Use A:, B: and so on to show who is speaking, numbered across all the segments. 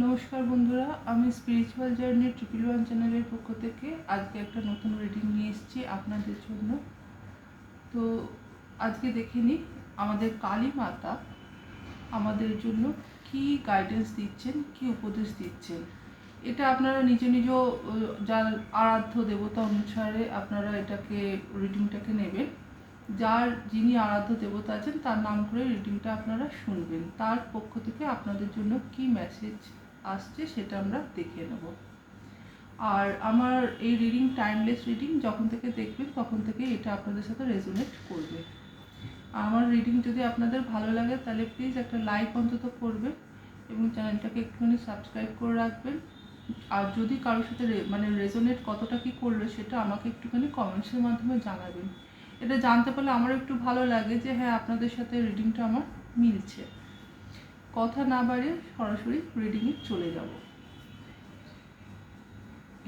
A: নমস্কার বন্ধুরা, আমি স্পিরিচুয়াল জার্নি ট্রিপল ওয়ান চ্যানেলের পক্ষ থেকে আজকে একটা নতুন রিডিং নিয়ে এসেছি আপনাদের জন্য। তো আজকে দেখে নিই আমাদের কালী মাতা আমাদের জন্য কি গাইডেন্স দিচ্ছেন, কি উপদেশ দিচ্ছেন। এটা আপনারা নিজ নিজ যার আরাধ্য দেবতা অনুসারে আপনারা এটাকে রিডিংটাকে নেবেন। যার যিনি আরাধ্য দেবতা আছেন, তার নাম করে রিডিংটা আপনারা শুনবেন। তার পক্ষ থেকে আপনাদের জন্য কি মেসেজ আসছে, সেটা আমরা দেখে নেব। আর আমার এই রিডিং টাইমলেস রিডিং যখন থেকে দেখবেন, তখন থেকে এটা আপনাদের সাথে রেজোনেট করবে। আমার রিডিং যদি আপনাদের ভালো লাগে, তাহলে প্লিজ একটা লাইক অন্তত করবেন এবং চ্যানেলটাকে একটুখানি সাবস্ক্রাইব করে রাখবেন। আর যদি কারোর সাথে মানে রেজোনেট কতটা কি করল, সেটা আমাকে একটুখানি কমেন্টসের মাধ্যমে জানাবেন। এটা জানতে পারলে আমার একটু ভালো লাগে যে হ্যাঁ আপনাদের সাথে রিডিংটা আমার মিলছে। কথা না বাড়িয়ে সরাসরি রিডিংয়ে চলে যাব।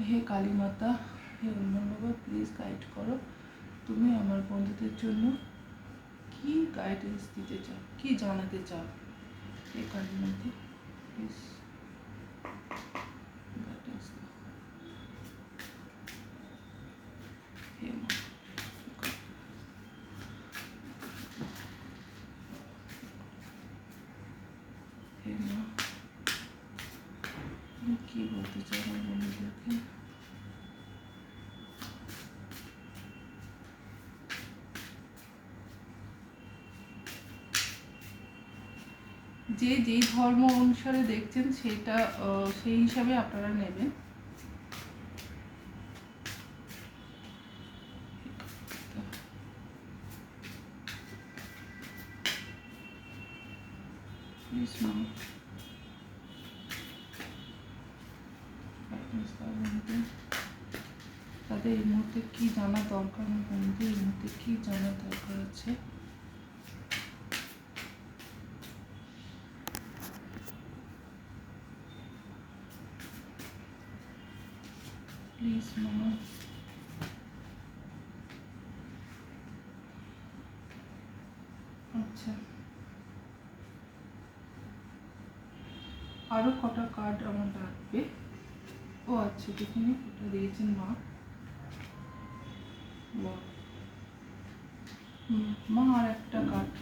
A: হে কালীমাতা, হে বাবা প্লিজ গাইড করো। তুমি আমার বন্ধুদের জন্য কি গাইডেন্স দিতে চাও, কি জানাতে চাও? হে কালীমাতা প্লিজ গাইডেন্স দাও হে মা হে মা তুমি কি বলতে চাও আমার বন্ধুদেরকে যে যেই ধর্ম অনুসারে দেখছেন সেটা সেই হিসাবে আপনারা নেবেন। তাদের এই মুহূর্তে কি জানা দরকার? বন্ধু, এই মুহূর্তে কি জানার দরকার আছে? প্লিজ মামা আচ্ছা। আরও কটা কার্ড আমার লাগবে। ও আচ্ছা যেখানে ওটা দিয়েছেন মা। মা। আর একটা কার্ড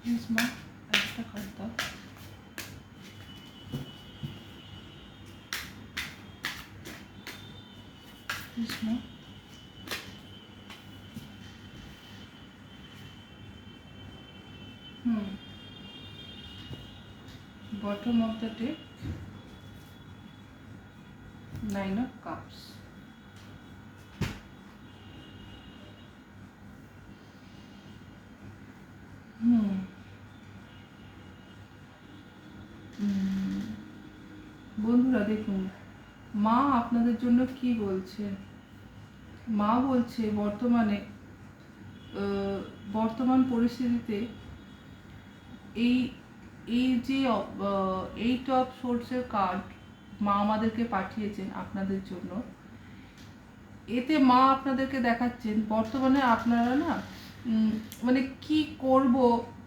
A: প্লিজ মা একটা কার্ড দাও। মা হুম bottom of the deck. Nine of cups. হুম বন্ধুরা, দেখুন, মা আপনাদের জন্য কি বলছে মা বলছে, বর্তমানে বর্তমান পরিস্থিতিতে এই এই যে এইট অফ সোর্সের কার্ড মা আমাদেরকে পাঠিয়েছেন আপনাদের জন্য, এতে মা আপনাদেরকে দেখাচ্ছেন, বর্তমানে আপনারা না মানে কি করব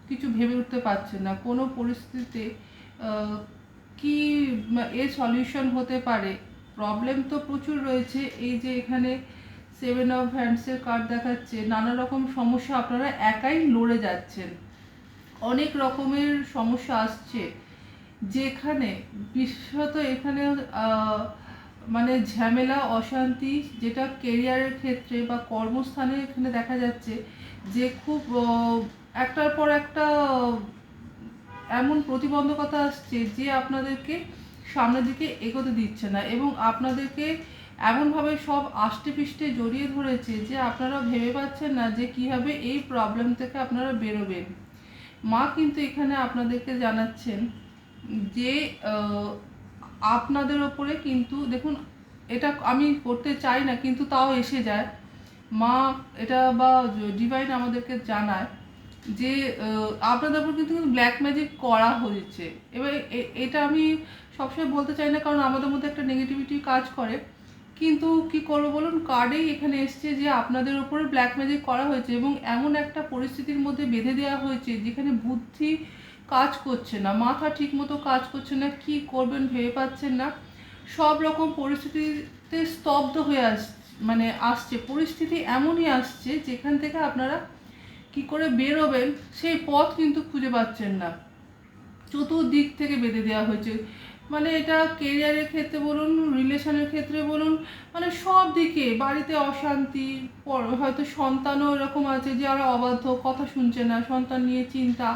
A: কিছু ভেবে উঠতে পারছেন না। কোনো পরিস্থিতিতে কি এর সলিউশন হতে পারে? প্রবলেম তো প্রচুর রয়েছে। এই যে এখানে সেভেন অফ হ্যান্ডসের কার্ড দেখাচ্ছে। নানা রকম সমস্যা, আপনারা একাই লড়ে যাচ্ছেন। অনেক রকমের সমস্যা আসছে। যেখানে, বিশেষত এখানে মানে ঝামেলা, অশান্তি, যেটা কেরিয়ারের ক্ষেত্রে বা কর্মস্থানে এখানে দেখা যাচ্ছে যে খুব একটার পর একটা, এমন প্রতিবন্ধকতা আসছে যে আপনাদেরকে সামনের দিকে এগোতে দিচ্ছে না এবং আপনাদেরকে এমনভাবে সব আষ্টে পিষ্টে জড়িয়ে ধরেছে যে আপনারা ভেবে পাচ্ছেন না যে কীভাবে এই প্রবলেম থেকে আপনারা বেরোবেন। মা কিন্তু এখানে আপনাদেরকে জানাচ্ছেন যে আপনাদের ওপরে কিন্তু, দেখুন, এটা আমি করতে চাই না, কিন্তু তাও এসে যায়। মা এটা বা ডিভাইন আমাদেরকে জানায় যে আপনাদের উপর কিন্তু ব্ল্যাক ম্যাজিক করা হয়েছে। এবার এটা আমি সবসময় বলতে চাই না, কারণ আমাদের মধ্যে একটা নেগেটিভিটি কাজ করে। কিন্তু কি করব বলুন? কার্ডেই এখানে এসছে যে আপনাদের ওপরে ব্ল্যাক ম্যাজিক করা হয়েছে এবং এমন একটা পরিস্থিতির মধ্যে বেঁধে দেওয়া হয়েছে যেখানে বুদ্ধি কাজ করছে না, মাথা ঠিক মতো কাজ করছে না, কি করবেন ভেবে পাচ্ছেন না। সব রকম পরিস্থিতিতে স্তব্ধ হয়ে আস মানে আসছে। পরিস্থিতি এমনই আসছে যেখান থেকে আপনারা কি করে বেরোবেন সেই পথ কিন্তু খুঁজে পাচ্ছেন না। চতুর্দিক থেকে বেঁধে দেওয়া হয়েছে। মানে এটা কেরিয়ারের ক্ষেত্রে বলুন রিলেশনের ক্ষেত্রে বলুন মানে সব দিকে বাড়িতে অশান্তি হয়তো সন্তানও এরকম আছে যারা অবাধ্য, কথা শুনছে না, সন্তান নিয়ে চিন্তা,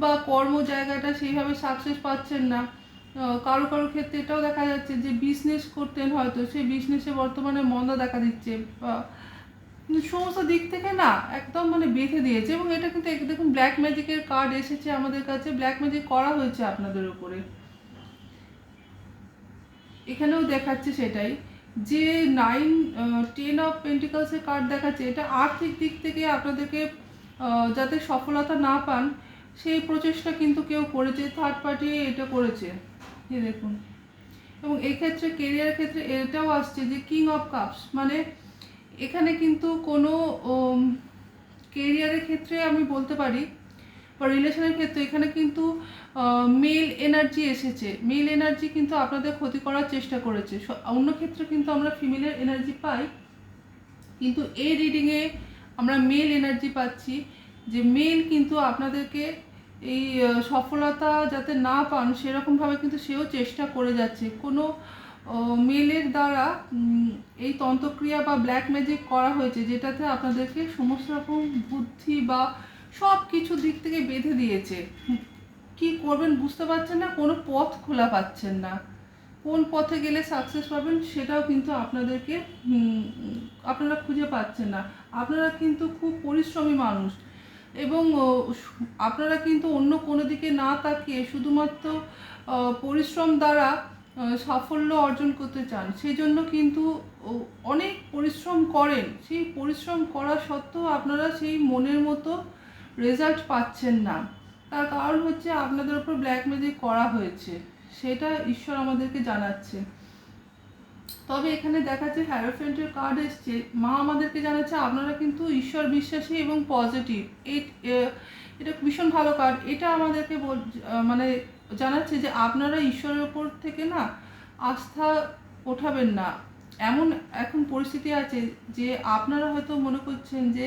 A: বা কর্ম জায়গাটা সেইভাবে সাকসেস পাচ্ছেন না। কারও কারও ক্ষেত্রে এটাও দেখা যাচ্ছে যে বিজনেস করতেন হয়তো সেই বিজনেসে বর্তমানে মন্দা দেখা দিচ্ছে সমস্ত দিক থেকে না একদম মানে বেঁধে দিয়েছে, এবং এটা কিন্তু দেখুন ব্ল্যাক ম্যাজিকের কার্ড এসেছে আমাদের কাছে ব্ল্যাক ম্যাজিক করা হয়েছে আপনাদের উপরে। এখানেও দেখাচ্ছে সেটাই যে নাইন টেন অফ পেন্টিকালসের কার্ড দেখাচ্ছে, এটা আর্থিক দিক থেকে আপনাদেরকে যাতে সফলতা না পান, সেই প্রচেষ্টা কিন্তু কেউ করেছে থার্ড পার্টি এটা করেছে। এই দেখুন। এবং এক্ষেত্রে কেরিয়ার ক্ষেত্রে এটাও আসছে যে কিং অফ কাপস মানে এখানে কিন্তু কোনো কেরিয়ারের ক্ষেত্রে আমি বলতে পারি বা রিলেশনের ক্ষেত্রে এখানে কিন্তু মেল এনার্জি এসেছে। মেল এনার্জি কিন্তু আপনাদের ক্ষতি করার চেষ্টা করেছে। অন্য ক্ষেত্রে কিন্তু আমরা ফিমেলের এনার্জি পাই। কিন্তু এই রিডিংয়ে আমরা মেল এনার্জি পাচ্ছি যে মেল কিন্তু আপনাদেরকে এই সফলতা যাতে না পান সেরকমভাবে কিন্তু সেও চেষ্টা করে যাচ্ছে। কোনো মেলের দ্বারা এই তন্ত্রক্রিয়া বা ব্ল্যাক ম্যাজিক করা হয়েছে, যেটাতে আপনাদেরকে সমস্ত রকম বুদ্ধি বা সব কিছু দিক থেকে বেঁধে দিয়েছে। কি করবেন বুঝতে পারছেন না, কোনো পথ খোলা পাচ্ছেন না। কোন পথে গেলে সাকসেস পাবেন সেটাও কিন্তু আপনাদেরকে আপনারা খুঁজে পাচ্ছেন না। আপনারা কিন্তু খুব পরিশ্রমী মানুষ এবং আপনারা কিন্তু অন্য কোনো দিকে না তাকিয়ে শুধুমাত্র পরিশ্রম দ্বারা সাফল্য অর্জন করতে চান। সেই জন্য কিন্তু অনেক পরিশ্রম করেন। সেই পরিশ্রম করা সত্ত্বেও আপনারা সেই মনের মতো রেজাল্ট পাচ্ছেন না। তার কারণ হচ্ছে আপনাদের উপর ব্ল্যাক ম্যাজিক করা হয়েছে। সেটা ঈশ্বর আমাদেরকে জানাচ্ছে। তবে এখানে দেখাচ্ছে হ্যারোফেন্টের কার্ড এসছে। মা আমাদেরকে জানাচ্ছে, আপনারা কিন্তু ঈশ্বর বিশ্বাসী এবং পজিটিভ এটা ভীষণ ভালো কার্ড এটা আমাদেরকে মানে জানাচ্ছে যে আপনারা ঈশ্বরের ওপর থেকে না আস্থা ওঠাবেন না। এমন এখন পরিস্থিতি আছে যে আপনারা হয়তো মনে করছেন যে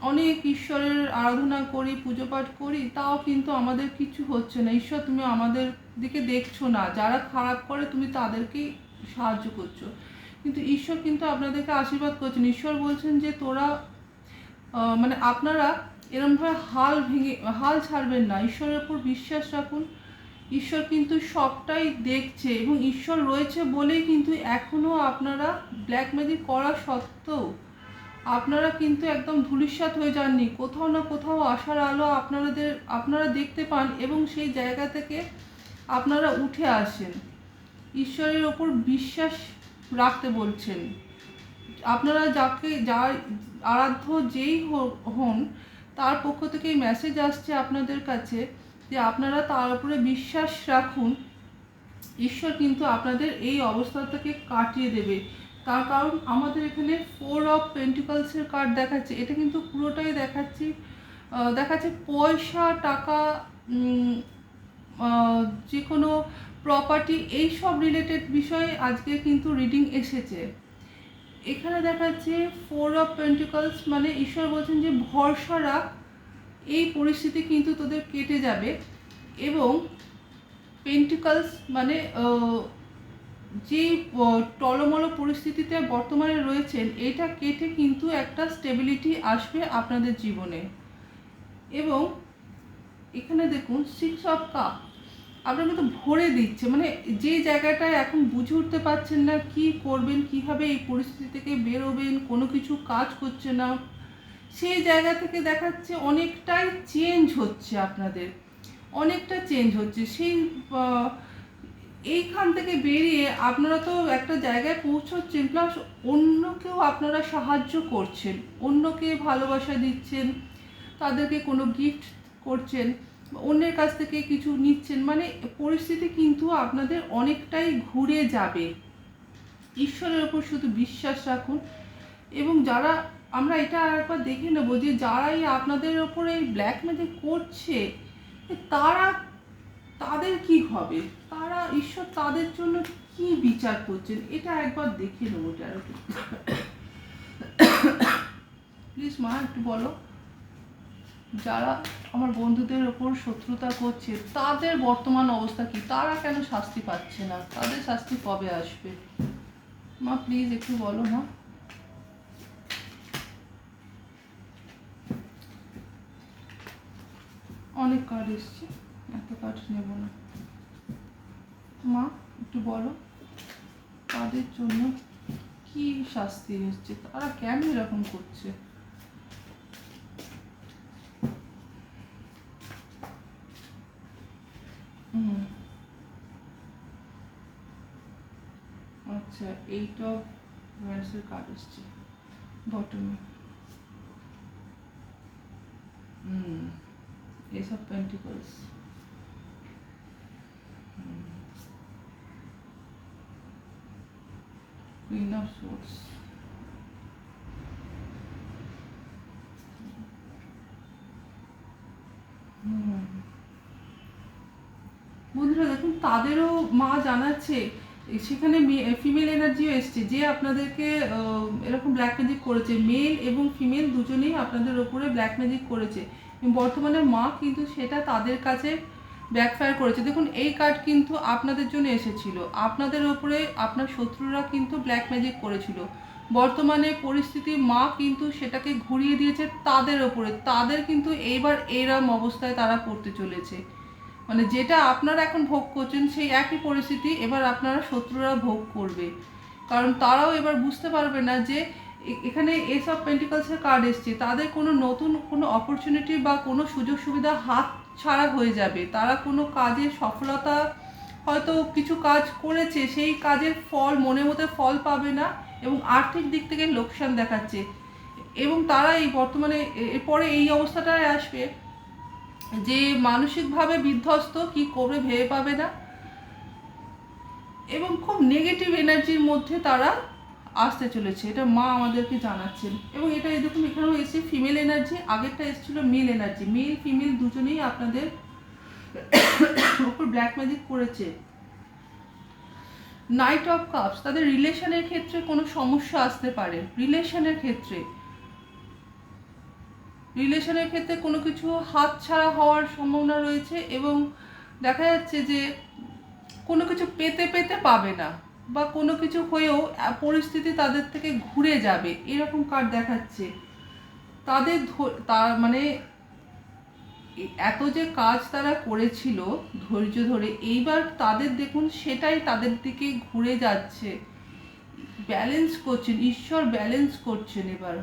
A: অনেক ঈশ্বরের আরাধনা করি, পুজো পাঠ করি, তাও কিন্তু আমাদের কিছু হচ্ছে না। ঈশ্বর, তুমি আমাদের দিকে দেখছ না। যারা খারাপ করে, তুমি তাদেরকেই সাহায্য করছ। কিন্তু ঈশ্বর কিন্তু আপনাদেরকে আশীর্বাদ করছেন। ঈশ্বর বলছেন যে, তোরা মানে আপনারা এরমভাবে হাল ভেঙে, হাল ছাড়বেন না। ঈশ্বরের উপর বিশ্বাস রাখুন। ঈশ্বর কিন্তু সবটাই দেখছে এবং ঈশ্বর রয়েছে বলেই কিন্তু এখনও আপনারা ব্ল্যাক ম্যাজিক করা সত্ত্বেও আপনারা কিন্তু একদম ধূলিসাৎ হয়ে যাননি। কোথাও না কোথাও আসার আলো আপনাদের, আপনারা দেখতে পান এবং সেই জায়গা থেকে আপনারা উঠে আসেন। ঈশ্বরের ওপর বিশ্বাস রাখতে বলছেন। আপনারা যাকে যার আরাধ্য যেই হন, তার পক্ষ থেকে এই মেসেজ আসছে আপনাদের কাছে যে আপনারা তার উপরে বিশ্বাস রাখুন। ঈশ্বর কিন্তু আপনাদের এই অবস্থা থেকে কাটিয়ে দেবে। তার কারণ আমাদের এখানে ফোর অফ পেন্টিকলসের কার্ড দেখাচ্ছে। এটা কিন্তু পুরোটাই দেখাচ্ছি। দেখাচ্ছে পয়সা, টাকা যে কোনো প্রপার্টি এই সব রিলেটেড বিষয়ে আজকে কিন্তু রিডিং এসেছে। এখানে দেখাচ্ছে ফোর অফ পেন্টিকলস মানে ঈশ্বর বলছেন যে ভরসা রাখ, এই পরিস্থিতি কিন্তু তোদের কেটে যাবে। এবং পেন্টিকলস মানে যে টলমল পরিস্থিতিতে বর্তমানে রয়েছেন, এটা কেটে কিন্তু একটা স্টেবিলিটি আসবে আপনাদের জীবনে। এবং এখানে দেখুন সিক্স অফ কাপ আপনার কিন্তু ভরে দিচ্ছে মানে যে জায়গাটায় এখন বুঝে উঠতে পারছেন না কি করবেন, কীভাবে এই পরিস্থিতি থেকে বেরোবেন, কোনো কিছু কাজ করছে না, সেই জায়গা থেকে দেখাচ্ছে অনেকটাই চেঞ্জ হচ্ছে আপনাদের। অনেকটা চেঞ্জ হচ্ছে। সেই এইখান থেকে বেরিয়ে আপনারা তো একটা জায়গায় পৌঁছচ্ছেন প্লাস অন্যকেও আপনারা সাহায্য করছেন, অন্যকে ভালোবাসা দিচ্ছেন, তাদেরকে কোনো গিফট করছেন, অন্যের কাছ থেকে কিছু নিচ্ছেন মানে পরিস্থিতি কিন্তু আপনাদের অনেকটাই ঘুরে যাবে। ঈশ্বরের ওপর শুধু বিশ্বাস রাখুন এবং যারা, আমরা এটা আরেকবার দেখে নেব যে যারাই আপনাদের ওপরে এই ব্ল্যাক ম্যাজিক করছে, তারা তাদের কি হবে? তারা ঈশ্বর তাদের জন্য কি বিচার করছেন? এটা একবার দেখে নেব যারা প্লিজ মা, একটু বলো। যারা আমার বন্ধুদের ওপর শত্রুতা করছে, তাদের বর্তমান অবস্থা কি? তারা কেন শাস্তি পাচ্ছে না? তাদের শাস্তি কবে আসবে? মা প্লিজ একটু বলো মা। অনেক কার্ড এসছে। এত কার্ড নেব না। মা, একটু বলো তাদের জন্য কি শাস্তি এসছে? তারা কেন এরকম করছে? আচ্ছা এইট অফ ভ্যান্সের কার্ড এসছে, বটমে। হুম Ace of Queen of Swords. বন্ধুরা, দেখুন, তাদেরও মা জানাচ্ছে সেখানে ফিমেল এনার্জিও এসছে, যে আপনাদেরকে এরকম ব্ল্যাক ম্যাজিক করেছে। মেল এবং ফিমেল দুজনেই আপনাদের ওপরে ব্ল্যাক ম্যাজিক করেছে। বর্তমানে মা কিন্তু সেটা তাদের কাছে ব্যাকফায়ার করেছে। দেখুন, এই কার্ড কিন্তু আপনাদের জন্য এসেছিল। আপনাদের ওপরে আপনার শত্রুরা কিন্তু ব্ল্যাক ম্যাজিক করেছিল। বর্তমানে পরিস্থিতি মা কিন্তু সেটাকে ঘুরিয়ে দিয়েছে তাদের ওপরে তাদের কিন্তু এইবার এইরকম অবস্থায় তারা পড়তে চলেছে। মানে যেটা আপনারা এখন ভোগ করছেন, সেই একই পরিস্থিতি এবার আপনারা শত্রুরা ভোগ করবে। কারণ তারাও এবার বুঝতে পারবে না যে এখানে এসব পেন্টিকালসের কার্ড এসছে। তাদের কোনো নতুন কোনো অপরচুনিটি বা কোনো সুযোগ সুবিধা হাত ছাড়া হয়ে যাবে। তারা কোনো কাজে সফলতা হয়তো কিছু কাজ করেছে, সেই কাজের ফল, মনের মধ্যে ফল পাবে না এবং আর্থিক দিক থেকে লোকসান দেখাচ্ছে। এবং তারা এই বর্তমানে এরপরে এই অবস্থাটায় আসবে যে মানসিকভাবে বিধ্বস্ত, কি করবে ভেবে পাবে না। এবং খুব নেগেটিভ এনার্জির মধ্যে তারা আসতে চলেছে। এটা মা আমাদেরকে জানাচ্ছেন। এবং এটা দেখুন, এখানেও এসে ফিমেল এনার্জি আগেরটা এসেছিল মেল এনার্জি মেল ফিমেল দুজনেই আপনাদের উপর ব্ল্যাক ম্যাজিক করেছে। নাইট অফ কাপস তাদের রিলেশনের ক্ষেত্রে কোনো সমস্যা আসতে পারে। রিলেশনের ক্ষেত্রে। রিলেশনের ক্ষেত্রে কোনো কিছু হাত ছাড়া হওয়ার সম্ভাবনা রয়েছে এবং দেখা যাচ্ছে যে কোনো কিছু পেতে পেতে পাবে না। বা কোনো কিছু হয়েও পরিস্থিতি তাদের থেকে ঘুরে যাবে। এরকম কার্ড দেখাচ্ছে? তাদের তার মানে এত যে কাজ তারা করেছিল ধৈর্য ধরে, এইবার তাদের দেখুন সেটাই তাদের দিকে ঘুরে যাচ্ছে। ব্যালেন্স করছেন, ঈশ্বর ব্যালেন্স করছেন এবার।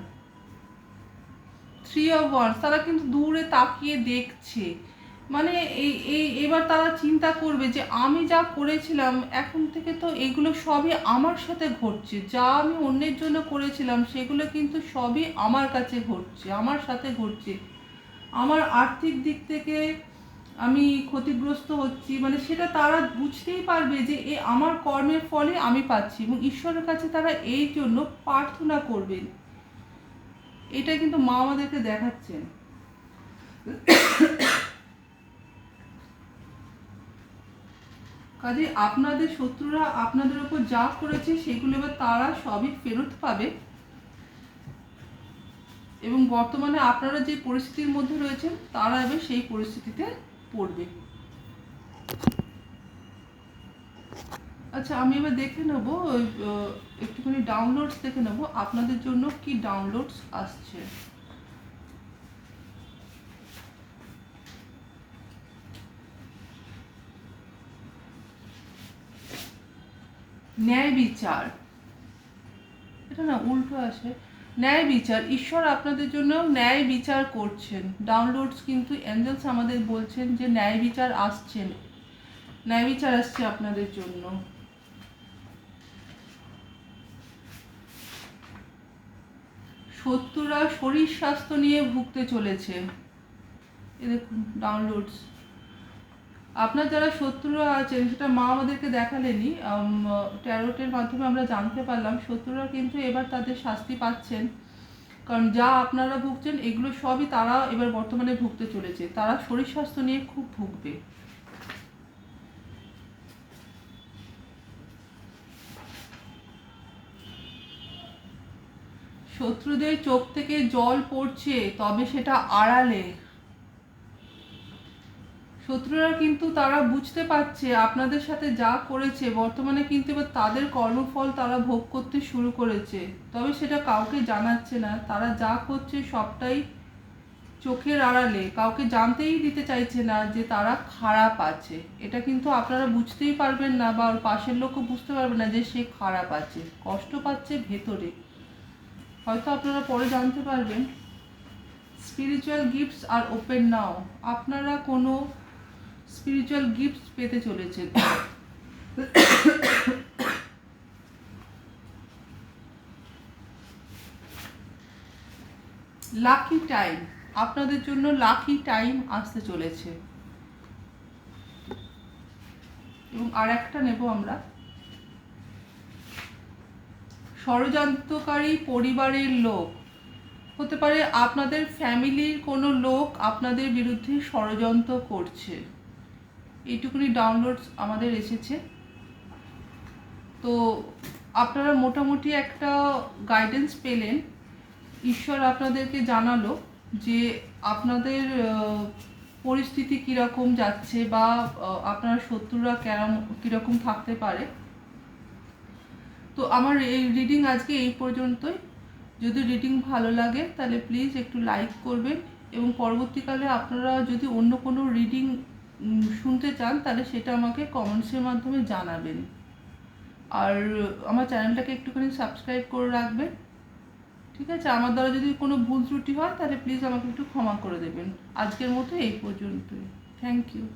A: থ্রি অফ ওয়ান্স তারা কিন্তু দূরে তাকিয়ে দেখছে। মানে এই এই, এবার তারা চিন্তা করবে যে আমি যা করেছিলাম, এখন থেকে তো এগুলো সবই আমার সাথে ঘটছে। যা আমি অন্যের জন্য করেছিলাম, সেগুলো কিন্তু সবই আমার কাছে ঘটছে, আমার সাথে ঘটছে। আমার আর্থিক দিক থেকে আমি ক্ষতিগ্রস্ত হচ্ছি মানে সেটা তারা বুঝতেই পারবে যে এ আমার কর্মের ফলে আমি পাচ্ছি এবং ঈশ্বরের কাছে তারা এই জন্য প্রার্থনা করবেন। এটা কিন্তু মা আমাদেরকে দেখাচ্ছেন। কাজে আপনাদের শত্রুরা আপনাদের উপর যা করেছে সেগুলো এবার তারা সবই ফেরত পাবে। এবং বর্তমানে আপনারা যে পরিস্থিতির মধ্যে রয়েছেন, তারা এবার সেই পরিস্থিতিতে পড়বে। আচ্ছা আমি এবার দেখে নেব একটুখানি ডাউনলোডস দেখে নেব, আপনাদের জন্য কি ডাউনলোডস আসছে। ন্যায় বিচার। এটা না উল্টো আসে। ন্যায় বিচার, ঈশ্বর আপনাদের জন্য ন্যায় বিচার করছেন। ডাউনলোডস কিন্তু অ্যাঞ্জেলস আমাদের বলছেন যে ন্যায় বিচার আসছেন ন্যায় বিচার আসছে আপনাদের জন্য। শত্রুরা শরীর স্বাস্থ্য নিয়ে ভুগতে চলেছে। এ দেখুন ডাউনলোডস আপনার যারা শত্রুরা আছেন সেটা মা আমাদেরকে দেখালেনি ট্যারোটের মাধ্যমে আমরা জানতে পারলাম, শত্রুরা কিন্তু এবার তাদের শাস্তি পাচ্ছেন। কারণ যা আপনারা ভুগছেন, এগুলো সবই তারা এবার বর্তমানে ভুগতে চলেছে। তারা শরীর স্বাস্থ্য নিয়ে খুব ভুগবে। শত্রুদের চোখ থেকে জল পড়ছে, তবে সেটা আড়ালে। শত্রুরা কিন্তু তারা বুঝতে পারছে, আপনাদের সাথে যা করেছে, বর্তমানে কিন্তু এবার তাদের কর্মফল তারা ভোগ করতে শুরু করেছে। তবে সেটা কাউকে জানাচ্ছে না, তারা যা করছে সবটাই চোখের আড়ালে। কাউকে জানতেই দিতে চাইছে না যে তারা খারাপ আছে। এটা কিন্তু আপনারা বুঝতেই পারবেন না বা ওর পাশের লোকও বুঝতে পারবে না যে সে খারাপ আছে। কষ্ট পাচ্ছে ভেতরে। হয়তো আপনারা পরে জানতে পারবেন। স্পিরিচুয়াল গিফটস আর ওপেন নাও আপনারা কোনো স্পিরিচুয়াল গিফটস পেতে চলেছেন। লাকি টাইম আপনাদের জন্য লাকি টাইম আসতে চলেছে। এবং আর একটা নেব আমরা। ষড়যন্ত্রকারী পরিবারের লোক। হতে পারে আপনাদের ফ্যামিলির কোনো লোক আপনাদের বিরুদ্ধে ষড়যন্ত্র করছে। এইটুকুনি ডাউনলোড আমাদের এসেছে। তো আপনারা মোটামুটি একটা গাইডেন্স পেলেন। ঈশ্বর আপনাদেরকে জানালো যে আপনাদের পরিস্থিতি কীরকম যাচ্ছে বা আপনার শত্রুরা কেরম, কীরকম থাকতে পারে। তো আমার এই রিডিং আজকে এই পর্যন্তই। যদি রিডিং ভালো লাগে তাহলে প্লিজ একটু লাইক করবেন এবং পরবর্তীকালে আপনারা যদি অন্য কোনো রিডিং শুনতে চান, তাহলে সেটা আমাকে কমেন্টসের মাধ্যমে জানাবেন। আর আমার চ্যানেলটাকে একটুখানি সাবস্ক্রাইব করে রাখবেন। ঠিক আছে? আমার দ্বারা যদি কোনো ভুল ত্রুটি হয়, তাহলে প্লিজ আমাকে একটু ক্ষমা করে দেবেন। আজকের মতো এই পর্যন্তই। Thank you